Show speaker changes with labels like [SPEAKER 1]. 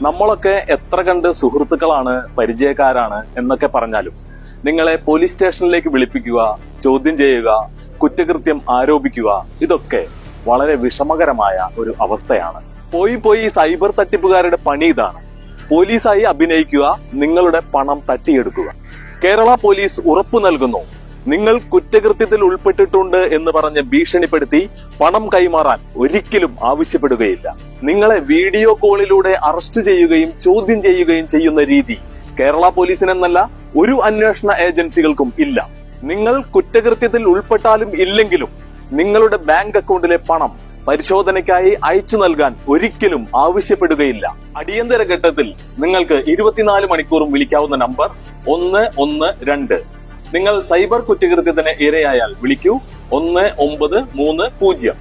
[SPEAKER 1] നമ്മളൊക്കെ എത്ര കണ്ട് സുഹൃത്തുക്കളാണ് പരിചയക്കാരാണ് എന്നൊക്കെ പറഞ്ഞാലും നിങ്ങളെ പോലീസ് സ്റ്റേഷനിലേക്ക് വിളിപ്പിക്കുക ചോദ്യം ചെയ്യുക കുറ്റകൃത്യം ആരോപിക്കുക ഇതൊക്കെ വളരെ വിഷമകരമായ ഒരു അവസ്ഥയാണ്. പോയി പോയി സൈബർ തട്ടിപ്പുകാരുടെ പണി ഇതാണ്. പോലീസായി അഭിനയിക്കുക നിങ്ങളുടെ പണം തട്ടിയെടുക്കുക. കേരള പോലീസ് ഉറപ്പു നൽകുന്നു. നിങ്ങൾ കുറ്റകൃത്യത്തിൽ ഉൾപ്പെട്ടിട്ടുണ്ട് എന്ന് പറഞ്ഞ് ഭീഷണിപ്പെടുത്തി പണം കൈമാറാൻ ഒരിക്കലും ആവശ്യപ്പെടുകയില്ല. നിങ്ങളെ വീഡിയോ കോളിലൂടെ അറസ്റ്റ് ചെയ്യുകയും ചോദ്യം ചെയ്യുകയും ചെയ്യുന്ന രീതി കേരള പോലീസിനെന്നല്ല ഒരു അന്വേഷണ ഏജൻസികൾക്കും ഇല്ല. നിങ്ങൾ കുറ്റകൃത്യത്തിൽ ഉൾപ്പെട്ടാലും ഇല്ലെങ്കിലും നിങ്ങളുടെ ബാങ്ക് അക്കൗണ്ടിലെ പണം പരിശോധനയ്ക്കായി അയച്ചു നൽകാൻ ഒരിക്കലും ആവശ്യപ്പെടുകയില്ല. അടിയന്തര ഘട്ടത്തിൽ നിങ്ങൾക്ക് ഇരുപത്തിനാല് മണിക്കൂറും വിളിക്കാവുന്ന നമ്പർ ഒന്ന് ഒന്ന് രണ്ട് നിങ്ങൾ സൈബർ കുറ്റകൃത്യത്തിന് ഇരയായാൽ വിളിക്കൂ. ഒന്ന് ഒമ്പത് മൂന്ന് പൂജ്യം.